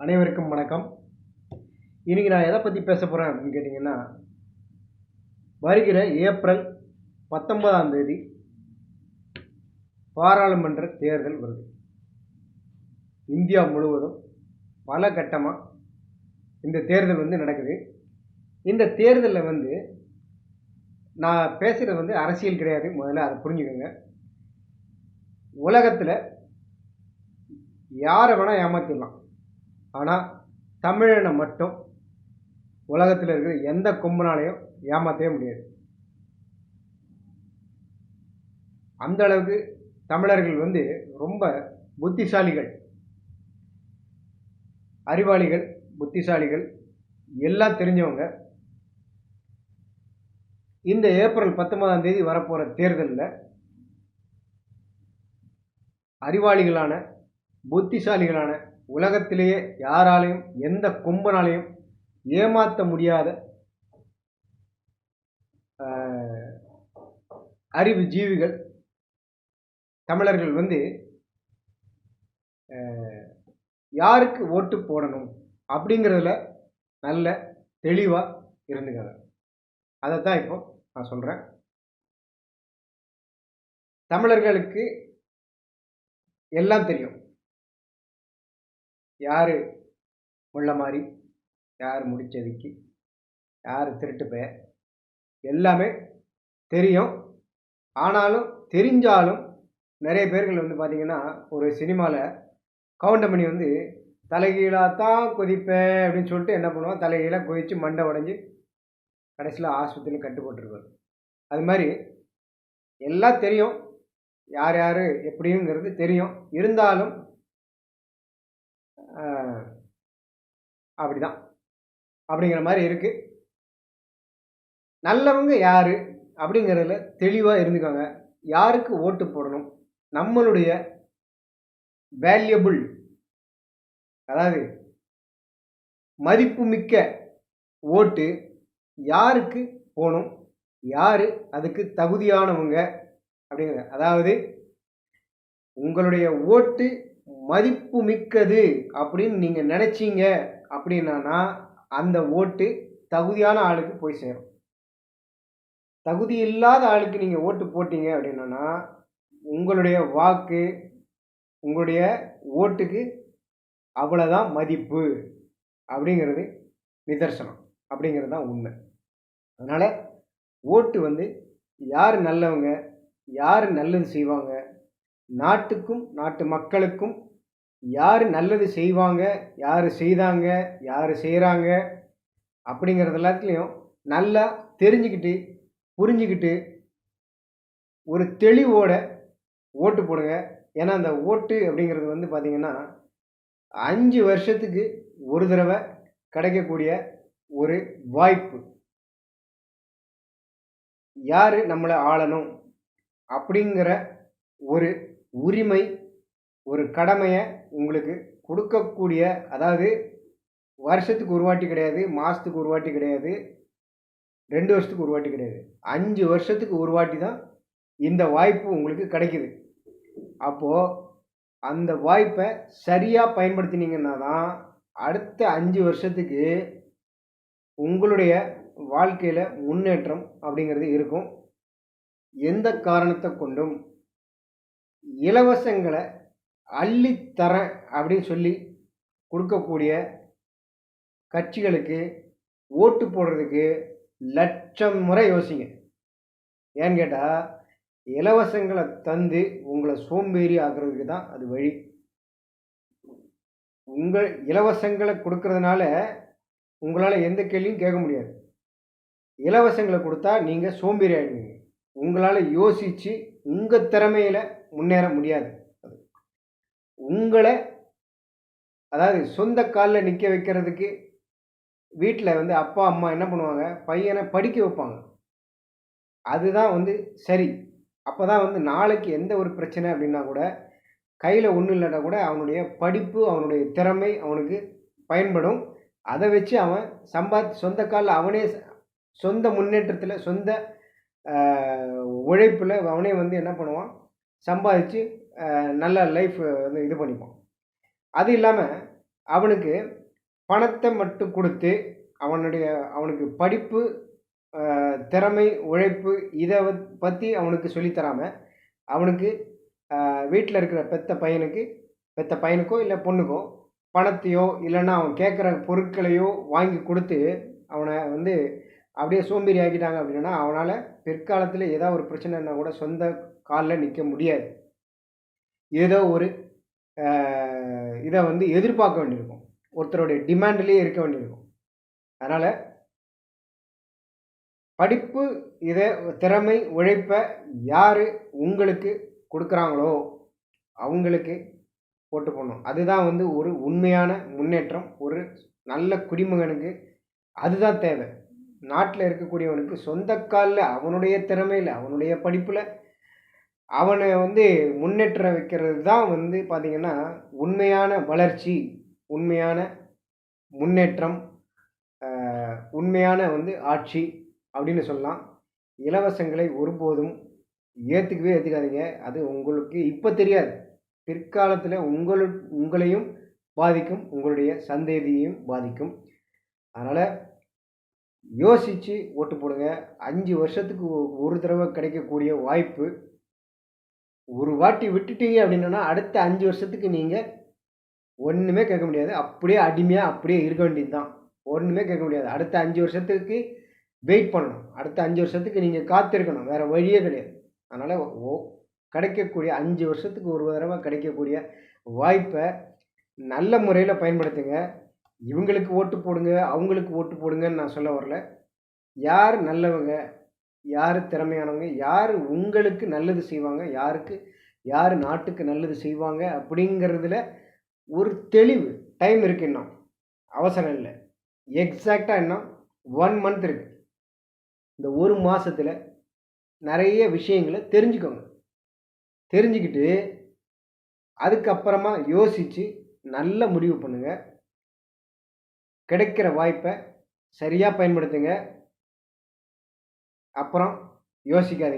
அனைவருக்கும் வணக்கம். இன்றைக்கி நான் எதை பற்றி பேச போகிறேன் அப்படின்னு கேட்டிங்கன்னா வருகிற ஏப்ரல் பத்தொன்பதாம் தேதி பாராளுமன்ற தேர்தல் வருது. இந்தியா முழுவதும் பல கட்டமாக இந்த தேர்தல் வந்து நடக்குது. இந்த தேர்தலில் வந்து நான் பேசுகிறது வந்து அரசியல் கிடையாது. முதல்ல அதை புரிஞ்சுக்கோங்க. உலகத்தில் யாரை வேணால் ஏமாற்றிடலாம் ஆனால் தமிழனை மட்டும் உலகத்தில் இருக்கிற எந்த கொம்பனாலையும் ஏமாற்றவே முடியாது. அந்த அளவுக்கு தமிழர்கள் வந்து ரொம்ப புத்திசாலிகள். அறிவாளிகள் புத்திசாலிகள் எல்லாம் தெரிஞ்சவங்க. இந்த ஏப்ரல் பத்தொன்பதாம் தேதி வரப்போகிற தேர்தலில் அறிவாளிகளான புத்திசாலிகளான உலகத்திலேயே யாராலையும் எந்த கொம்பனாலையும் ஏமாற்ற முடியாத அறிவு ஜீவிகள் தமிழர்கள் வந்து யாருக்கு ஓட்டு போடணும் அப்படிங்கிறதுல நல்ல தெளிவாக இருந்துக்காங்க அதை தான் இப்போ நான் சொல்கிறேன் தமிழர்களுக்கு எல்லாம் தெரியும். யார் முள்ள மாதிரி யார் முடிச்சதுக்கு? யார் திருட்டு பெயர்? எல்லாமே தெரியும். ஆனாலும் தெரிஞ்சாலும் நிறைய பேர்கள் வந்து பார்த்திங்கன்னா ஒரு சினிமாவில் கவுண்டமணி வந்து தலைகீழாக தான் கொதிப்பேன் அப்படின்னு சொல்லிட்டு என்ன பண்ணுவான்? தலைகீழாக கொதித்து மண்டை உடஞ்சி கடைசியில் ஆஸ்பத்திரியில் கட்டு போட்டிருப்பாரு. அது மாதிரி எல்லாம் தெரியும். யார் யார் எப்படிங்கிறது தெரியும். இருந்தாலும் அப்படிதான். அப்படிங்கிற மாதிரி இருக்குது நல்லவங்க யார்? அப்படிங்கிறதுல தெளிவாக இருந்துக்காங்க. யாருக்கு ஓட்டு போடணும்? நம்மளுடைய வேல்யூபிள் அதாவது மதிப்புமிக்க ஓட்டு யாருக்கு போகணும்? யார் அதுக்கு தகுதியானவங்க? அப்படிங்கிற அதாவது உங்களுடைய ஓட்டு மதிப்பு மிக்கது அப்படின்னு நீங்கள் நினச்சிங்க அப்படின்னா அந்த ஓட்டு தகுதியான ஆளுக்கு போய் சேரும். தகுதி இல்லாத ஆளுக்கு நீங்கள் ஓட்டு போட்டீங்க அப்படின்னா உங்களுடைய வாக்கு உங்களுடைய ஓட்டுக்கு அவ்வளோதான் மதிப்பு அப்படிங்கிறது நிதர்சனம் அப்படிங்கிறது தான் உண்மை. அதனால் ஓட்டு வந்து யார் நல்லவங்க யார் நல்லது செய்வாங்க நாட்டுக்கும் நாட்டு மக்களுக்கும் யார் நல்லது செய்வாங்க யார் செய்தாங்க யார் செய்கிறாங்க அப்படிங்கிறது எல்லாத்துலேயும் நல்லா தெரிஞ்சுக்கிட்டு புரிஞ்சுக்கிட்டு ஒரு தெளிவோட ஓட்டு போடுங்க. ஏன்னா அந்த ஓட்டு அப்படிங்கிறது வந்து பார்த்திங்கன்னா அஞ்சு வருஷத்துக்கு ஒரு தடவை கிடைக்கக்கூடிய ஒரு வாய்ப்பு. யார் நம்மளை ஆளணும் அப்படிங்கிற ஒரு உரிமை ஒரு கடமையை உங்களுக்கு கொடுக்கக்கூடிய அதாவது வருஷத்துக்கு ஒரு வாட்டி கிடையாது மாதத்துக்கு ஒரு வாட்டி கிடையாது ரெண்டு வருஷத்துக்கு ஒரு வாட்டி கிடையாது. அஞ்சு வருஷத்துக்கு ஒரு வாட்டி தான் இந்த வாய்ப்பு உங்களுக்கு கிடைக்குது. அப்போது அந்த வாய்ப்பை சரியாக பயன்படுத்தினீங்கன்னா தான் அடுத்த அஞ்சு வருஷத்துக்கு உங்களுடைய வாழ்க்கையில் முன்னேற்றம் அப்படிங்கிறது இருக்கும். எந்த காரணத்தை கொண்டும் இலவசங்களை அள்ளித்தரேன் அப்படின்னு சொல்லி கொடுக்கக்கூடிய கட்சிகளுக்கு ஓட்டு போடுறதுக்கு லட்சம் முறை யோசிங்க. ஏன்னு கேட்டால் இலவசங்களை தந்து உங்களை சோம்பேறி ஆக்குறதுக்கு தான் அது வழி. உங்கள் இலவசங்களை கொடுக்கறதுனால உங்களால் எந்த கேள்வியும் கேட்க முடியாது. இலவசங்களை கொடுத்தா நீங்கள் சோம்பேறி ஆகிடுவீங்க உங்களால் யோசித்து உங்கள் திறமையில் முன்னேற முடியாது. உங்களை அதாவது சொந்த காலில் நிற்க வைக்கிறதுக்கு வீட்டில் வந்து அப்பா அம்மா என்ன பண்ணுவாங்க? பையனை படிக்க வைப்பாங்க. அதுதான் வந்து சரி. அப்போ தான் வந்து நாளைக்கு எந்த ஒரு பிரச்சனை அப்படின்னா கூட கையில் ஒன்றும் இல்லைன்னா கூட அவனுடைய படிப்பு அவனுடைய திறமை அவனுக்கு பயன்படும். அதை வச்சு அவன் சம்பாதி சொந்த காலில் அவனே சொந்த முன்னேற்றத்தில் சொந்த உழைப்பில் அவனே வந்து என்ன பண்ணுவான்? சம்பாதிச்சு நல்ல லைஃப் வந்து இது பண்ணிப்போம். அது இல்லாமல் அவனுக்கு பணத்தை மட்டும் கொடுத்து அவனுடைய அவனுக்கு படிப்பு திறமை உழைப்பு இதை பற்றி அவனுக்கு சொல்லித்தராமல் அவனுக்கு வீட்டில் இருக்கிற பெத்த பையனுக்கு பெத்த பையனுக்கோ இல்லை பொண்ணுக்கோ பணத்தையோ இல்லைன்னா அவன் கேட்குற பொருட்களையோ வாங்கி கொடுத்து அவனை வந்து அப்படியே சோம்பேறி ஆக்கிட்டாங்க அப்படின்னா அவனால் பிற்காலத்தில் ஏதாவது ஒரு பிரச்சனைனா கூட சொந்த காலில் நிற்க முடியாது. ஏதோ ஒரு இதை வந்து எதிர்பார்க்க வேண்டியிருக்கும். ஒருத்தருடைய டிமாண்ட்லேயே இருக்க வேண்டியிருக்கும். அதனால் படிப்பு இதை திறமை உழைப்பை யார் உங்களுக்கு கொடுக்குறாங்களோ அவங்களுக்கு போட்டு போடணும். அதுதான் வந்து ஒரு உண்மையான முன்னேற்றம். ஒரு நல்ல குடிமகனுக்கு அதுதான் தேவை. நாட்டில் இருக்கக்கூடியவனுக்கு சொந்த காலில் அவனுடைய திறமையில் அவனுடைய படிப்பில் அவனை வந்து முன்னேற்ற வைக்கிறது தான் வந்து பார்த்திங்கன்னா உண்மையான வளர்ச்சி உண்மையான முன்னேற்றம் உண்மையான வந்து ஆட்சி அப்படின்னு சொல்லலாம். இலவசங்களை ஒருபோதும் ஏற்றுக்கவே ஏற்றுக்காதீங்க அது உங்களுக்கு இப்போ தெரியாது. பிற்காலத்தில் உங்களு உங்களையும் பாதிக்கும் உங்களுடைய சந்தேதியையும் பாதிக்கும். அதனால் யோசித்து ஓட்டு போடுங்க. அஞ்சு வருஷத்துக்கு ஒரு தடவை கிடைக்கக்கூடிய வாய்ப்பு ஒரு வாட்டி விட்டுட்டீங்க அப்படின்னா அடுத்த அஞ்சு வருஷத்துக்கு நீங்கள் ஒன்றுமே கேட்க முடியாது. அப்படியே அடிமையாக அப்படியே இருக்க வேண்டியது தான் ஒன்றுமே கேட்க முடியாது. அடுத்த அஞ்சு வருஷத்துக்கு வெயிட் பண்ணணும். அடுத்த அஞ்சு வருஷத்துக்கு நீங்கள் காத்திருக்கணும். வேறு வழியே கிடையாது. அதனால் ஓ கிடைக்கக்கூடிய அஞ்சு வருஷத்துக்கு ஒரு தடவை கிடைக்கக்கூடிய வாய்ப்பை நல்ல முறையில் பயன்படுத்துங்க. இவங்களுக்கு ஓட்டு போடுங்க அவங்களுக்கு ஓட்டு போடுங்கன்னு நான் சொல்ல வரல. யார் நல்லவங்க யார் திறமையானவங்க யார் உங்களுக்கு நல்லது செய்வாங்க யாருக்கு யார் நாட்டுக்கு நல்லது செய்வாங்க அப்படிங்கிறதுல ஒரு தெளிவு டைம் இருக்கு இன்னும். அவசரம் இல்லை. எக்ஸாக்டாக இன்னும் ஒன் மந்த் இருக்கு. இந்த ஒரு மாதத்தில் நிறைய விஷயங்களை தெரிஞ்சுக்கோங்க. தெரிஞ்சுக்கிட்டு அதுக்கப்புறமா யோசித்து நல்ல முடிவு பண்ணுங்கள் கிடைக்கிற வாய்ப்பை சரியாக பயன்படுத்துங்க. அப்புறம் யோசிக்காதீங்க.